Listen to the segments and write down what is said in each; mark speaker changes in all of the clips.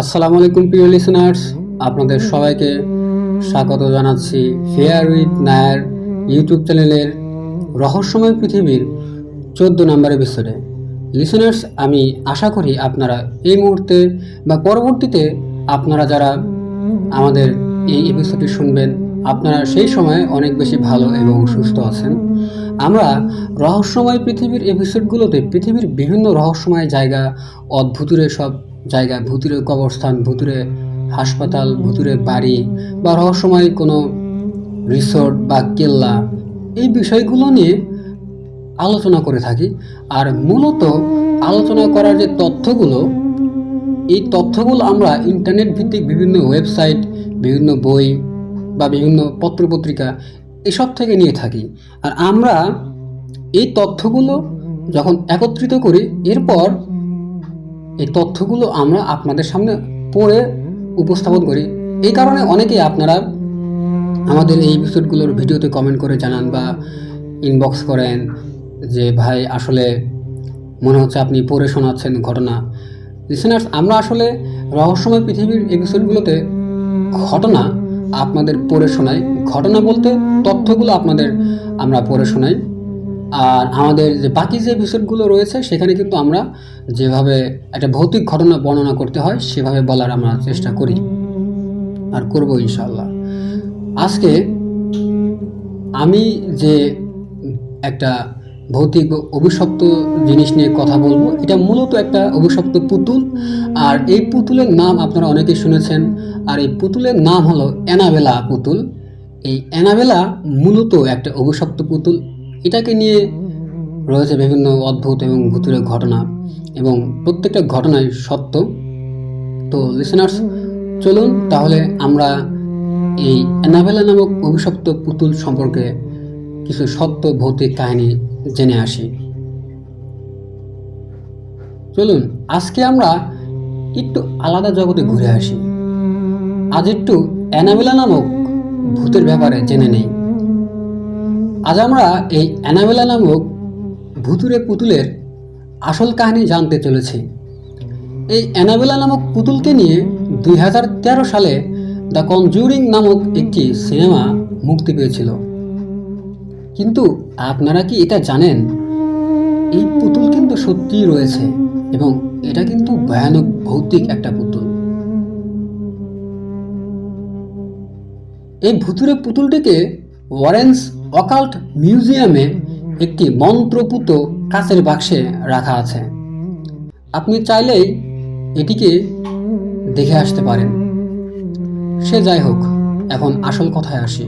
Speaker 1: আসসালামু আলাইকুম, প্রিয় লিসেনার্স আপনাদের সবাইকে স্বাগত জানাচ্ছি ফেয়ার উইথ নায়ার ইউটিউব চ্যানেলের রহস্যময় পৃথিবীর চোদ্দ নম্বর এপিসোডে লিসেনার্স আমি আশা করি আপনারা এই মুহূর্তে বা পরবর্তীতে আপনারা যারা আমাদের এই এপিসোডটি শুনবেন, আপনারা সেই সময় অনেক বেশি ভালো এবং সুস্থ আছেন। আমরা রহস্যময় পৃথিবীর এপিসোডগুলোতে পৃথিবীর বিভিন্ন রহস্যময় জায়গা, অদ্ভুতুরে সব জায়গা ভুতুরে কবরস্থান, ভুতুরে হাসপাতাল, ভুতুরে বাড়ি বা রহস্যময় কোনো রিসোর্ট বা কেল্লা, এই বিষয়গুলো নিয়ে আলোচনা করে থাকি। আর মূলত আলোচনা করার যে তথ্যগুলো, এই তথ্যগুলো আমরা ইন্টারনেট ভিত্তিক বিভিন্ন ওয়েবসাইট, বিভিন্ন বই বা বিভিন্ন পত্রপত্রিকা এসব থেকে নিয়ে থাকি। আর আমরা এই তথ্যগুলো যখন একত্রিত করি, এরপর এই তথ্যগুলো আমরা আপনাদের সামনে পড়ে উপস্থাপন করি। এই কারণে অনেকেই আপনারা আমাদের এই এপিসোডগুলোর ভিডিওতে কমেন্ট করে জানান বা ইনবক্স করেন যে, ভাই, আসলে মনে হচ্ছে আপনি পড়ে শোনাচ্ছেন ঘটনা। লিসেনার্স আমরা আসলে রহস্যময় পৃথিবীর এপিসোডগুলোতে ঘটনা আপনাদের পড়ে শোনাই। ঘটনা বলতে তথ্যগুলো আপনাদের আমরা পড়ে শোনাই। আর আমাদের যে বাকি যে এপিসোডগুলো রয়েছে, সেখানে কিন্তু আমরা যেভাবে একটা ভৌতিক ঘটনা বর্ণনা করতে হয়, সেভাবে বলার আমরা চেষ্টা করি আর করব ইনশাল্লাহ আজকে আমি যে একটা ভৌতিক অভিশপ্ত জিনিস নিয়ে কথা বলব, এটা মূলত একটা অভিশপ্ত পুতুল। আর এই পুতুলের নাম আপনারা অনেকেই শুনেছেন, আর এই পুতুলের নাম হলো অ্যানাবেলা পুতুল। এই অ্যানাবেলা মূলত একটা অভিশপ্ত পুতুল। এটাকে নিয়ে রয়েছে বিভিন্ন অদ্ভুত এবং ভুতুরে ঘটনা এবং প্রত্যেকটা ঘটনাই সত্য। তো লিসেনার্স চলুন তাহলে আমরা এই অ্যানাবেলা নামক অভিশপ্ত পুতুল সম্পর্কে কিছু সত্য ভৌতিক কাহিনী জেনে আসি। চলুন, আজকে আমরা একটু আলাদা জগতে ঘুরে আসি। আজ একটু অ্যানাবেলা নামক ভূতের ব্যাপারে জেনে নেই। আজ আমরা এই অ্যানাবেলা নামক ভুতুরে পুতুলের আসল কাহিনী জানতে চলেছি। এই অ্যানাবেলা নামক পুতুলকে নিয়ে দুই হাজার তেরো সালে দ্য কনজুরিং নামক একটি সিনেমা মুক্তি পেয়েছিল। কিন্তু আপনারা কি এটা জানেন? এই পুতুল কিন্তু সত্যিই রয়েছে এবং এটা কিন্তু ভয়ানক ভৌতিক একটা পুতুল। এই ভুতুরে পুতুলটিকে ওয়ারেন্স অকাল্ট মিউজিয়ামে একটি মন্ত্রপুত কাচের বাক্সে রাখা আছে। আপনি চাইলেই এটিকে দেখে আসতে পারেন। সে যাই হোক, এখন আসল কথায় আসি।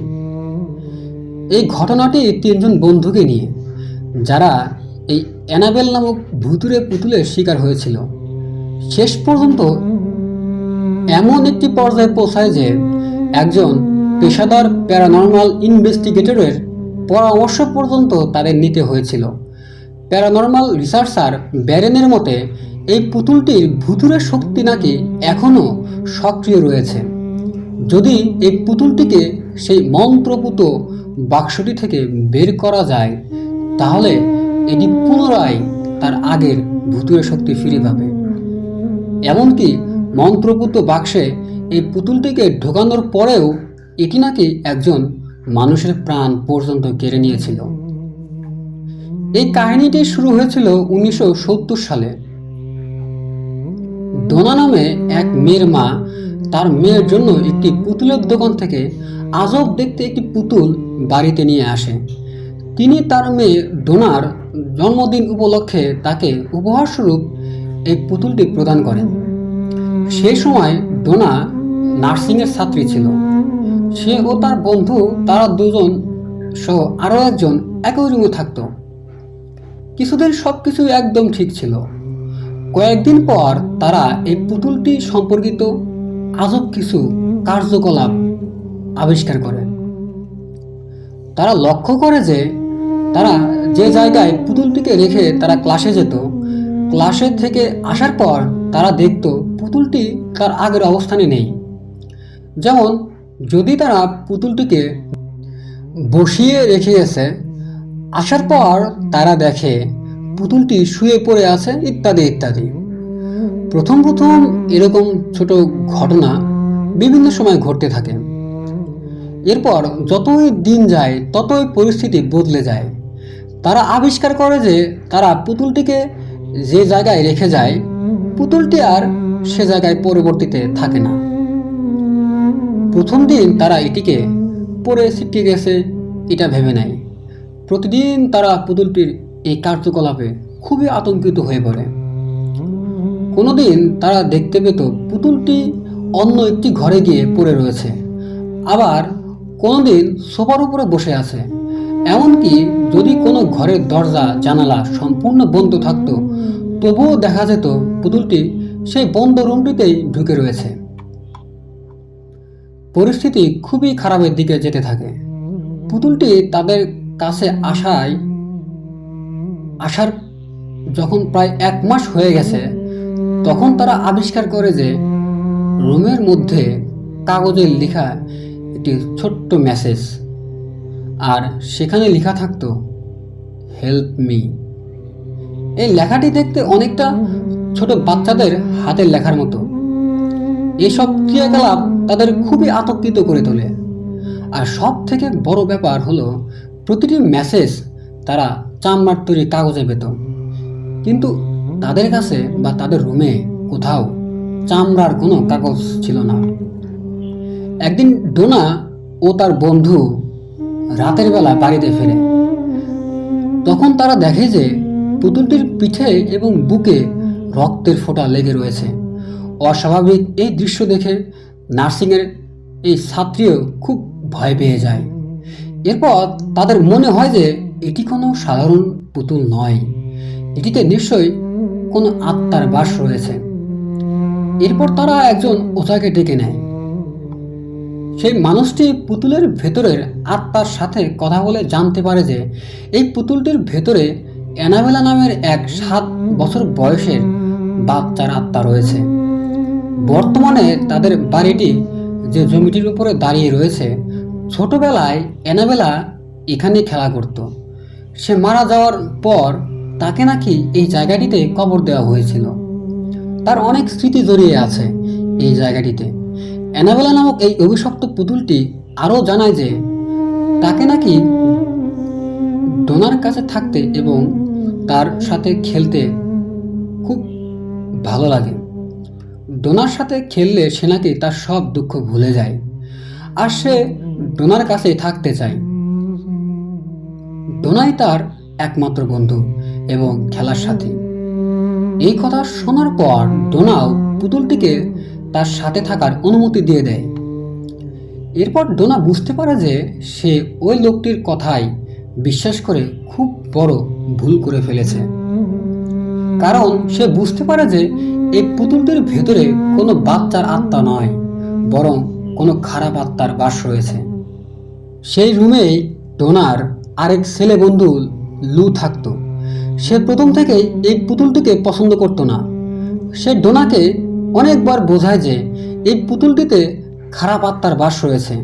Speaker 1: এই ঘটনাটি তিনজন বন্ধুকে নিয়ে, যারা এই অ্যানাবেল নামক ভুতুরে পুতুলের শিকার হয়েছিল। শেষ পর্যন্ত এমন একটি পর্যায়ে পৌঁছায় যে একজন পেশাদার প্যারানর্মাল ইনভেস্টিগেটরের পরামর্শ পর্যন্ত তাদের নিতে হয়েছিল। প্যারানর্মাল রিসার্চার ব্যারেনের মতে, এই পুতুলটির ভুতুরে শক্তি নাকি এখনও সক্রিয় রয়েছে। যদি এই পুতুলটিকে সেই মন্ত্রপুত বাক্সটি থেকে বের করা যায়, তাহলে এটি পুনরায় তার আগের ভুতুরে শক্তি ফিরে পাবে। এমনকি মন্ত্রপুত বাক্সে এই পুতুলটিকে ঢোকানোর পরেও এটি নাকি একজন মানুষের প্রাণ পর্যন্ত কেড়ে নিয়েছিল। এই কাহিনীটি শুরু হয়েছিল উনিশশো সত্তর সালে। ডোনা নামে এক মেয়ের মা তার মেয়ের জন্য একটি পুতুলের দোকান থেকে আজব দেখতে একটি পুতুল বাড়িতে নিয়ে আসে। তিনি তার মেয়ে ডোনার জন্মদিন উপলক্ষে তাকে উপহারস্বরূপ এই পুতুলটি প্রদান করেন। সেই সময় ডোনা নার্সিংয়ের ছাত্রী ছিল। সে ও তার বন্ধু, তারা দুজন সহ আরও একজন একই রুমে থাকত। কিছুদিন সব কিছু একদম ঠিক ছিল। কয়েকদিন পর তারা এই পুতুলটি সম্পর্কিত আজব কিছু কার্যকলাপ আবিষ্কার করে। তারা লক্ষ্য করে যে তারা যে জায়গায় পুতুলটিকে রেখে তারা ক্লাসে যেত, ক্লাসে থেকে আসার পর তারা দেখত পুতুলটি তার আগের অবস্থানে নেই। যেমন যদি তারা পুতুলটিকে বসিয়ে রেখে গেছে আসার পর তারা দেখে পুতুলটি শুয়ে পড়ে আছে, ইত্যাদি ইত্যাদি। প্রথম প্রথম এরকম ছোট ঘটনা বিভিন্ন সময় ঘটতে থাকে। এরপর যতই দিন যায়, ততই পরিস্থিতি বদলে যায়। তারা আবিষ্কার করে যে তারা পুতুলটিকে যে জায়গায় রেখে যায়, পুতুলটি আর সে জায়গায় পরবর্তীতে থাকে না। প্রথম দিন তারা এটিকে পরে ছিটকে গেছে, এটা ভেবে নেয় প্রতিদিন তারা পুতুলটির এই কার্যকলাপে খুবই আতঙ্কিত হয়ে পড়ে। কোনোদিন তারা দেখতে পেত পুতুলটি অন্য একটি ঘরে গিয়ে পড়ে রয়েছে। আবার কোনোদিন সোফার উপরে বসে আছে। এমনকি যদি কোনো ঘরের দরজা, জানালা সম্পূর্ণ বন্ধ থাকতো, তবুও দেখা যেত পুতুলটি সেই বন্ধ রুমটিতেই ঢুকে রয়েছে। পরিস্থিতি খুবই খারাপের দিকে যেতে থাকে। পুতুলটি তাদের কাছে আসায় আসার যখন প্রায় এক মাস হয়ে গেছে, তখন তারা আবিষ্কার করে যে রুমের মধ্যে কাগজে লেখা একটি ছোট্ট মেসেজ, আর সেখানে লেখা থাকতো, হেল্প মি। এই লেখাটি দেখতে অনেকটা ছোট বাচ্চাদের হাতের লেখার মতো। এসব ক্রিয়াকলাপ তাদের খুবই আতঙ্কিত করে তোলে। আর সব থেকে বড় ব্যাপার হলো, প্রতিটি মেসেজ তারা চামড়ার তৈরি কাগজে পেত কিন্তু তাদের কাছে বা তাদের রুমে কোথাও চামড়ার কোনো কাগজ ছিল না। একদিন ডোনা ও তার বন্ধু রাতের বেলা বাড়িতে ফেরে। তখন তারা দেখে যে পুতুলটির পিঠে এবং বুকে রক্তের ফোঁটা লেগে রয়েছে। অস্বাভাবিক এই দৃশ্য দেখে নার্সিংয়ের এই ছাত্রীও খুব ভয় পেয়ে যায়। এরপর তাদের মনে হয় যে এটি কোনো সাধারণ পুতুল নয়। এটিতে নিশ্চয়ই কোনো আত্মার বাস রয়েছে। এরপর তারা একজন ওঝাকে ডেকে নেয়। সেই মানুষটি পুতুলের ভেতরের আত্মার সাথে কথা বলে জানতে পারে যে এই পুতুলটির ভেতরে অ্যানাবেলা নামের এক সাত বছর বয়সের বাচ্চার আত্মা রয়েছে। বর্তমানে তাদের বাড়িটি যে জমিটির উপরে দাঁড়িয়ে রয়েছে, ছোটবেলায় অ্যানাবেলা এখানে খেলা করত। সে মারা যাওয়ার পর তাকে নাকি এই জায়গাটিতে কবর দেওয়া হয়েছিল। তার অনেক স্মৃতি জড়িয়ে আছে এই জায়গাটিতে। অ্যানাবেলা নামক এই অভিশপ্ত পুতুলটি আরও জানায় যে, তাকে নাকি ডোনার কাছে থাকতে এবং তার সাথে খেলতে খুব ভালো লাগে। ডোনার সাথে খেললে সে নাকি তার সব দুঃখ ভুলে যায়। আর সে ডোনার কাছেই থাকতে চায়। ডোনাই তার একমাত্র বন্ধু এবং খেলার সাথী। এই কথা শোনার পর ডোনাও পুতুলটিকে তার সাথে থাকার অনুমতি দিয়ে দেয়। এরপর ডোনা বুঝতে পারে যে সে ওই লোকটির কথাই বিশ্বাস করে খুব বড় ভুল করে ফেলেছে। কারণ সে বুঝতে পারে যে এই পুতুলটির ভেতরে কোনো বাচ্চার আত্মা নয়, বরং কোনো খারাপ আত্মার বাস রয়েছে। সেই রুমেই ডোনার আরেক ছেলে বন্ধু লু থাকতো। সে প্রথম থেকেই এই পুতুলটিকে পছন্দ করত না। সে ডোনাকে অনেকবার বোঝায় যে এই পুতুলটিতে খারাপ আত্মার বাস রয়েছে।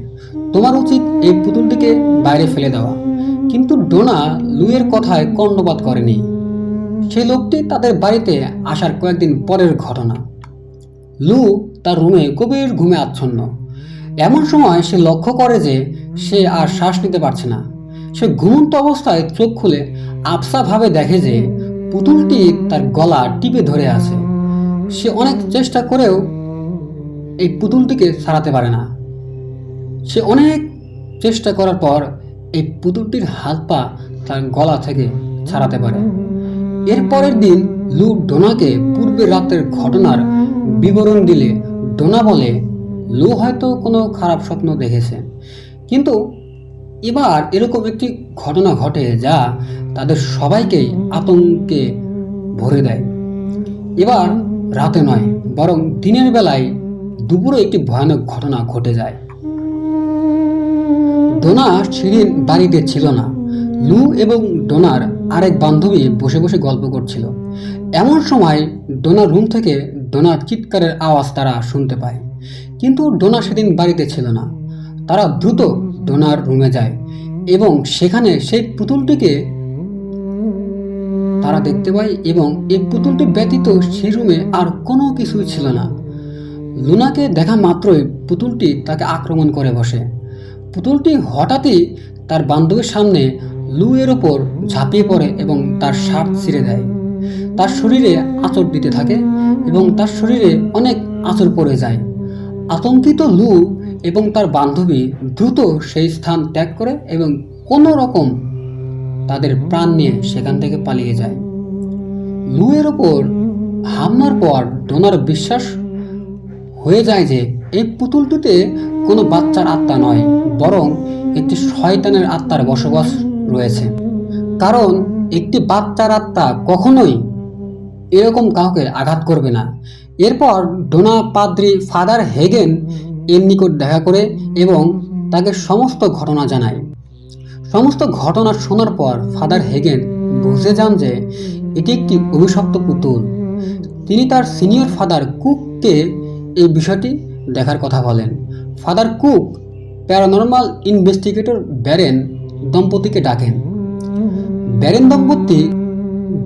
Speaker 1: তোমার উচিত এই পুতুলটিকে বাইরে ফেলে দেওয়া। কিন্তু ডোনা লুয়ের কথায় কর্ণপাত করেনি। সেই লোকটি তাদের বাড়িতে আসার কয়েকদিন পরের ঘটনা। লু তার রুমে গভীর ঘুমে আচ্ছন্ন। এমন সময় সে লক্ষ্য করে যে সে আর শ্বাস নিতে পারছে না। সে ঘুমন্ত অবস্থায় চোখ খুলে আবসাভাবে দেখে যে পুতুলটি তার গলা টিপে ধরে আছে। সে অনেক চেষ্টা করেও এই পুতুলটিকে ছাড়াতে পারে না। সে অনেক চেষ্টা করার পর এই পুতুলটির হাত পা তার গলা থেকে ছাড়াতে পারে। এর পরের দিন লু ডোনাকে পূর্বের রাতের ঘটনার বিবরণ দিলে ডোনা বলে, লু হয়তো কোনো খারাপ স্বপ্ন দেখেছে। কিন্তু এবার এরকম একটি ঘটনা ঘটে যা তাদের সবাইকেই আতঙ্কে ভরে দেয়। এবার রাতে নয়, বরং দিনের বেলায় দুপুরে একটি ভয়ানক ঘটনা ঘটে যায়। ডোনা সেদিন বাড়িতে ছিল না। লু এবং ডোনার আরেক বান্ধবী বসে বসে গল্প করছিল। এমন সময় ডোনার রুম থেকে ডোনার চিৎকারের আওয়াজ তারা শুনতে পায়। কিন্তু ডোনা সেদিন বাড়িতে ছিল না। তারা দ্রুত ডোনার রুমে যায় এবং সেখানে সেই পুতুলটিকে তারা দেখতে পায় এবং এই পুতুলটি ব্যতীত সেই রুমে আর কোনো কিছুই ছিল না। লুনাকে দেখা মাত্রই পুতুলটি তাকে আক্রমণ করে বসে। পুতুলটি হঠাৎই তার বান্ধবীর সামনে লু এর ওপর ঝাঁপিয়ে পড়ে এবং তার শার্ট ছিঁড়ে দেয়। তার শরীরে আঁচড় দিতে থাকে এবং তার শরীরে অনেক আঁচড় পড়ে যায়। আতঙ্কিত লু এবং তার বান্ধবী দ্রুত সেই স্থান ত্যাগ করে এবং কোনো রকম তাদের প্রাণ নিয়ে সেখান থেকে পালিয়ে যায়। লুয়ের ওপর হামলার পর ডোনার বিশ্বাস হয়ে যায় যে এই পুতুলটিতে কোনো বাচ্চার আত্মা নয়, বরং একটি শয়তানের আত্মার বসবাস রয়েছে। কারণ একটি বাচ্চার আত্মা কখনোই এরকম কাউকে আঘাত করবে না। এরপর ডোনা পাদ্রি ফাদার হেগেন এর নিকট দেখা করে এবং তাকে সমস্ত ঘটনা জানায়। সমস্ত ঘটনা শোনার পর ফাদার হেগেন বুঝে যান যে এটি একটি অভিশপ্ত পুতুল। তিনি তার সিনিয়র ফাদার কুককে এই বিষয়টি দেখার কথা বলেন। Father Cook paranormal investigator Warren দম্পতিকে ডাকেন। ব্যারেন দম্পতি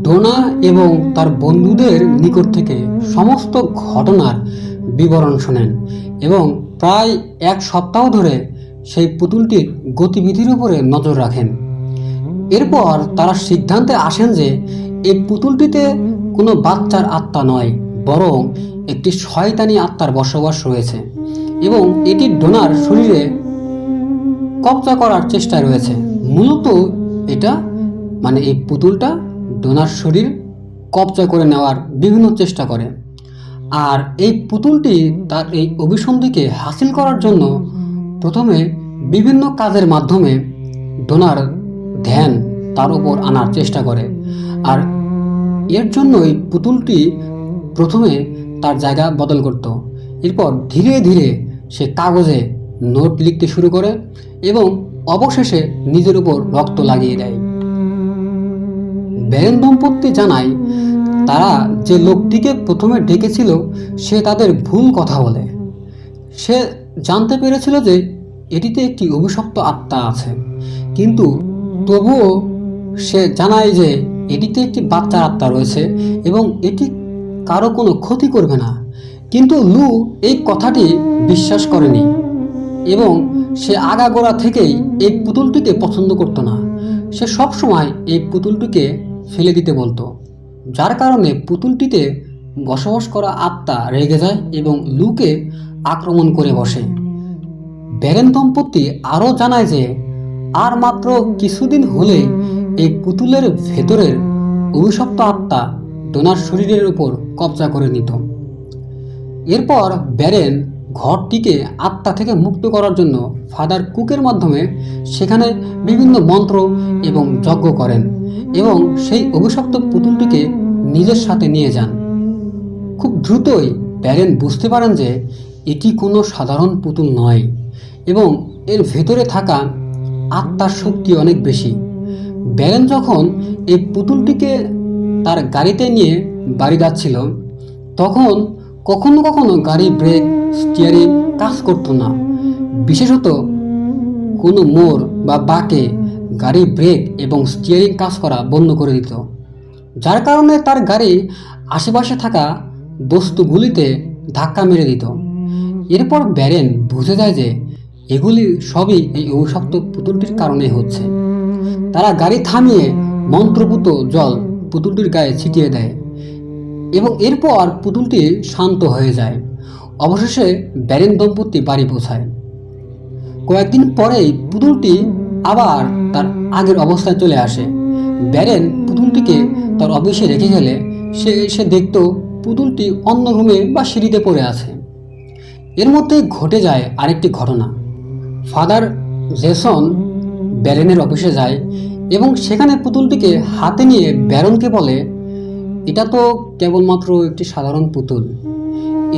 Speaker 1: ডোনা এবং তার বন্ধুদের নিকট থেকে সমস্ত ঘটনার বিবরণ শোনেন এবং প্রায় এক সপ্তাহ ধরে সেই পুতুলটির গতিবিধির উপরে নজর রাখেন। এরপর তারা সিদ্ধান্তে আসেন যে এই পুতুলটিতে কোনো বাচ্চার আত্মা নয়, বরং একটি শয়তানি আত্মার বসবাস রয়েছে এবং এটি ডোনার শরীরে কবজা করার চেষ্টা রয়েছে। মূলত এটা মানে এই পুতুলটা ডোনার শরীর কবজা করে নেওয়ার বিভিন্ন চেষ্টা করে। আর এই পুতুলটি তার এই অভিসন্ধিকে হাসিল করার জন্য প্রথমে বিভিন্ন কাজের মাধ্যমে ডোনার ধ্যান তার উপর আনার চেষ্টা করে। আর এর জন্য এই পুতুলটি প্রথমে তার জায়গা বদল করত। এরপর ধীরে ধীরে সে কাগজে নোট লিখতে শুরু করে এবং অবশেষে নিজের উপর রক্ত লাগিয়ে দেয়। ব্যারেন দম্পতি জানায়, তারা যে লোকটিকে প্রথমে ডেকেছিল, সে তাদের ভুল কথা বলে। সে জানতে পেরেছিল যে এটিতে একটি অভিশপ্ত আত্মা আছে। কিন্তু তবুও সে জানায় যে এটিতে একটি বাচ্চার আত্মা রয়েছে এবং এটি কারও কোনো ক্ষতি করবে না। কিন্তু লু এই কথাটি বিশ্বাস করেনি। এবং সে আগাগোড়া থেকেই এই পুতুলটিকে পছন্দ করতো না। সে সবসময় এই পুতুলটিকে ফেলে দিতে বলতো, যার কারণে পুতুলটিতে বসবাস করা আত্মা রেগে যায় এবং লুকে আক্রমণ করে বসে। ব্যারেন দম্পতি আরও জানায় যে, আর মাত্র কিছুদিন হলে এই পুতুলের ভেতরের অভিশপ্ত আত্মা ডোনার শরীরের উপর কবজা করে নিত। এরপর ব্যারেন ঘরটিকে আত্মা থেকে মুক্ত করার জন্য ফাদার কুকের মাধ্যমে সেখানে বিভিন্ন মন্ত্র এবং যজ্ঞ করেন এবং সেই অভিশপ্ত পুতুলটিকে নিজের সাথে নিয়ে যান। খুব দ্রুতই ব্যারেন বুঝতে পারেন যে এটি কোনো সাধারণ পুতুল নয় এবং এর ভেতরে থাকা আত্মার শক্তি অনেক বেশি। ব্যারেন যখন এই পুতুলটিকে তার গাড়িতে নিয়ে বাড়ি যাচ্ছিল, তখন কখনো কখনো গাড়ি ব্রেক স্টিয়ারিং কাজ করতো না। বিশেষত কোনো মোড় বা বাঁকে গাড়ি ব্রেক এবং স্টিয়ারিং কাজ করা বন্ধ করে দিত। যার কারণে তার গাড়ি আশেপাশে থাকা বস্তুগুলিতে ধাক্কা মেরে দিত। এরপর ব্যারেন বুঝে যায় যে এগুলি সবই এই অভিশপ্ত পুতুলটির কারণে হচ্ছে। তারা গাড়ি থামিয়ে মন্ত্রপুত জল পুতুলটির গায়ে ছিটিয়ে দেয় এবং এরপর পুতুলটি শান্ত হয়ে যায়। অবশেষে ব্যারেন দম্পতি বাড়ি পৌঁছায়। কয়েকদিন পরেই পুতুলটি আবার তার আগের অবস্থায় চলে আসে। ব্যারেন পুতুলটিকে তার অফিসে রেখে গেলে সে এসে দেখত পুতুলটি অন্য রুমে বা সিঁড়িতে পড়ে আছে। এর মধ্যে ঘটে যায় আরেকটি ঘটনা। ফাদার জেসন ব্যারেনের অফিসে যায় এবং সেখানে পুতুলটিকে হাতে নিয়ে ব্যারনকে বলে, এটা তো কেবলমাত্র একটি সাধারণ পুতুল।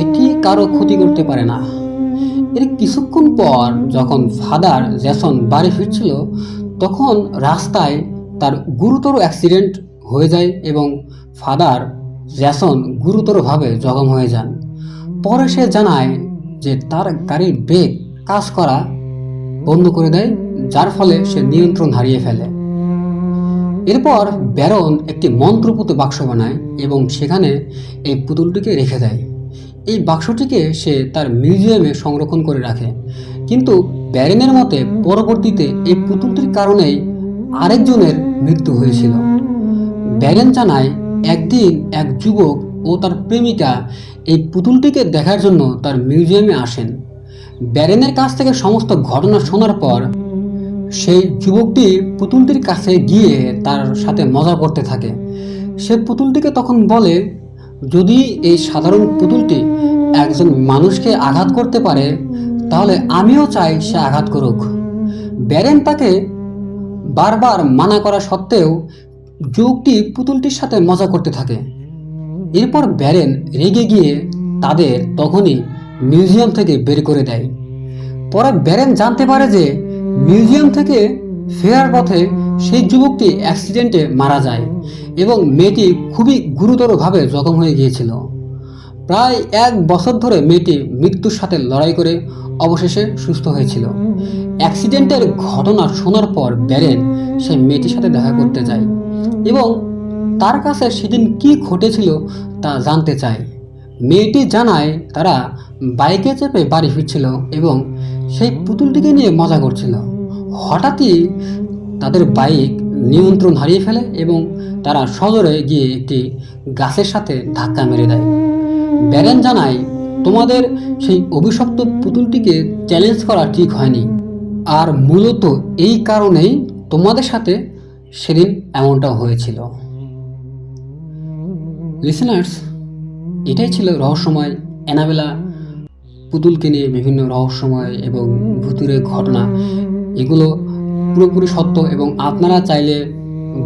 Speaker 1: এটি কারও ক্ষতি করতে পারে না। এর কিছুক্ষণ পর যখন ফাদার জ্যাসন বাড়ি ফিরছিল, তখন রাস্তায় তার গুরুতর অ্যাক্সিডেন্ট হয়ে যায় এবং ফাদার জ্যাসন গুরুতরভাবে জখম হয়ে যান। পরে সে জানায় যে তার গাড়ির ব্রেক কাজ করা বন্ধ করে দেয়, যার ফলে সে নিয়ন্ত্রণ হারিয়ে ফেলে। এরপর ব্যারন একটি মন্ত্রপুত বাক্স বানায় এবং সেখানে এই পুতুলটিকে রেখে দেয়। এই বাক্সটিকে সে তার মিউজিয়ামে সংরক্ষণ করে রাখে। কিন্তু ব্যারেনের মতে, পরবর্তীতে এই পুতুলটির কারণেই আরেকজনের মৃত্যু হয়েছিল। ব্যারেন জানায়, একদিন এক যুবক ও তার প্রেমিকা এই পুতুলটিকে দেখার জন্য তার মিউজিয়ামে আসেন। ব্যারেনের কাছ থেকে সমস্ত ঘটনা শোনার পর সেই যুবকটি পুতুলটির কাছে গিয়ে তার সাথে মজা করতে থাকে। সে পুতুলটিকে তখন বলে যদি এই সাধারণ পুতুলটি একজন মানুষকে আঘাত করতে পারে, তাহলে আমিও চাই সে আঘাত করুক। ব্যারেন তাকে বারবার মানা করা সত্ত্বেও যুবকটি পুতুলটির সাথে মজা করতে থাকে। এরপর ব্যারেন রেগে গিয়ে তাদের তখনই মিউজিয়াম থেকে বের করে দেয়। পরে ব্যারেন জানতে পারে যে মিউজিয়াম থেকে ফেরার পথে সেই যুবকটি অ্যাক্সিডেন্টে মারা যায়। এবং মেয়েটি খুবই গুরুতরভাবে জখম হয়ে গিয়েছিল। প্রায় এক বছর ধরে মেয়েটি মৃত্যুর সাথে লড়াই করে অবশেষে সুস্থ হয়েছিল। অ্যাক্সিডেন্টের ঘটনা শোনার পর ব্যারেন সেই মেয়েটির সাথে দেখা করতে যায় এবং তার কাছে সেদিন কি ঘটেছিল তা জানতে চায়। মেয়েটি জানায় তারা বাইকে চেপে বাড়ি ফিরছিল এবং সেই পুতুলটিকে নিয়ে মজা করছিল। হঠাৎই তাদের বাইক নিয়ন্ত্রণ হারিয়ে ফেলে এবং তারা সজোরে গিয়ে একটি গাছের সাথে ধাক্কা মেরে দেয়। ব্যারেন জানায়, তোমাদের সেই অভিশপ্ত পুতুলটিকে চ্যালেঞ্জ করা ঠিক হয়নি। আর মূলত এই কারণেই তোমাদের সাথে সেদিন এমনটা হয়েছিল। লিসেনার্স এটাই ছিল রহস্যময় অ্যানাবেলা। পুতুলকে নিয়ে বিভিন্ন রহস্যময় এবং ভুতুরে ঘটনা, এগুলো পুরোপুরি সত্য এবং আপনারা চাইলে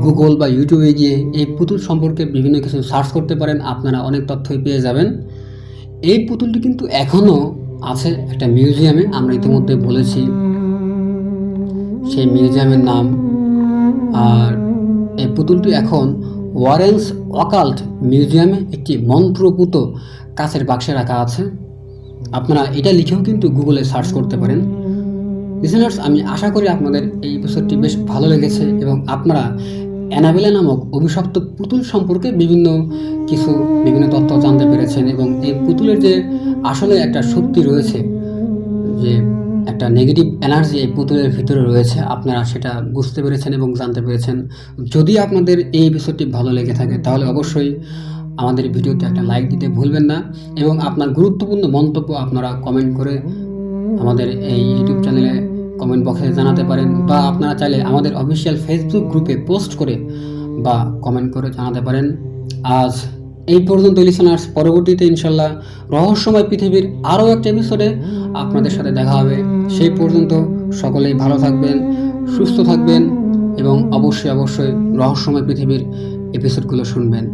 Speaker 1: গুগল বা ইউটিউবে গিয়ে এই পুতুল সম্পর্কে বিভিন্ন কিছু সার্চ করতে পারেন, আপনারা অনেক তথ্যই পেয়ে যাবেন। এই পুতুলটি কিন্তু এখনও আছে একটা মিউজিয়ামে আমরা ইতিমধ্যে বলেছি। সেই মিউজিয়ামের নাম। আর এই পুতুলটি এখন ওয়ারেন্স অকাল্ট মিউজিয়ামে একটি মন্ত্রপুত কাছের বাক্সে রাখা আছে। আপনারা এটা লিখেও কিন্তু গুগলে সার্চ করতে পারেন। লিসেনার্স আমি আশা করি আপনাদের এই এপিসোডটি বেশ ভালো লেগেছে এবং আপনারা অ্যানাবেলা নামক অভিশপ্ত পুতুল সম্পর্কে বিভিন্ন কিছু, বিভিন্ন তথ্য জানতে পেরেছেন এবং এই পুতুলের যে আসলে একটা শক্তি রয়েছে, যে একটা নেগেটিভ এনার্জি এই পুতুলের ভিতরে রয়েছে, আপনারা সেটা বুঝতে পেরেছেন এবং জানতে পেরেছেন। যদি আপনাদের এই এপিসোডটি ভালো লেগে থাকে, তাহলে অবশ্যই আমাদের ভিডিওতে একটা লাইক দিতে ভুলবেন না এবং আপনার গুরুত্বপূর্ণ মন্তব্য আপনারা কমেন্ট করে আমাদের এই ইউটিউব চ্যানেলে কমেন্ট বক্সে জানাতে পারেন বা আপনারা চাইলে আমাদের অফিসিয়াল ফেসবুক গ্রুপে পোস্ট করে বা কমেন্ট করে জানাতে পারেন। আজ এই পর্যন্ত লিসনার্স পরবর্তীতে ইনশাল্লাহ রহস্যময় পৃথিবীর আরও একটা এপিসোডে আপনাদের সাথে দেখা হবে। সেই পর্যন্ত সকলেই ভালো থাকবেন, সুস্থ থাকবেন এবং অবশ্যই অবশ্যই রহস্যময় পৃথিবীর এপিসোডগুলো শুনবেন।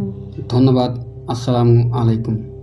Speaker 1: ধন্যবাদ। আসসালামু আলাইকুম।